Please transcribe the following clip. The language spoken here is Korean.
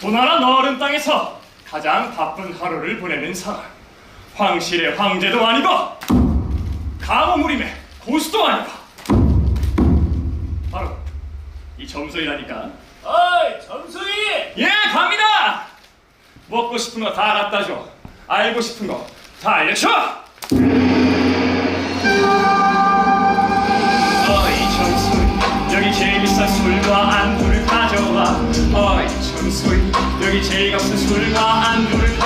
도나라 너른 땅에서 가장 바쁜 하루를 보내는 상황. 황실의 황제도 아니고 가모무림의 고수도 아니고 바로 이 점소이라니까. 어이 점수이 예, 갑니다. 먹고 싶은 거 다 갖다 줘. 알고 싶은 거 다 알려줘. 어이 점소이 여기 제일 비싼 술과 안 가져와. 어이 점소이 여기 제일 술과 안주를 가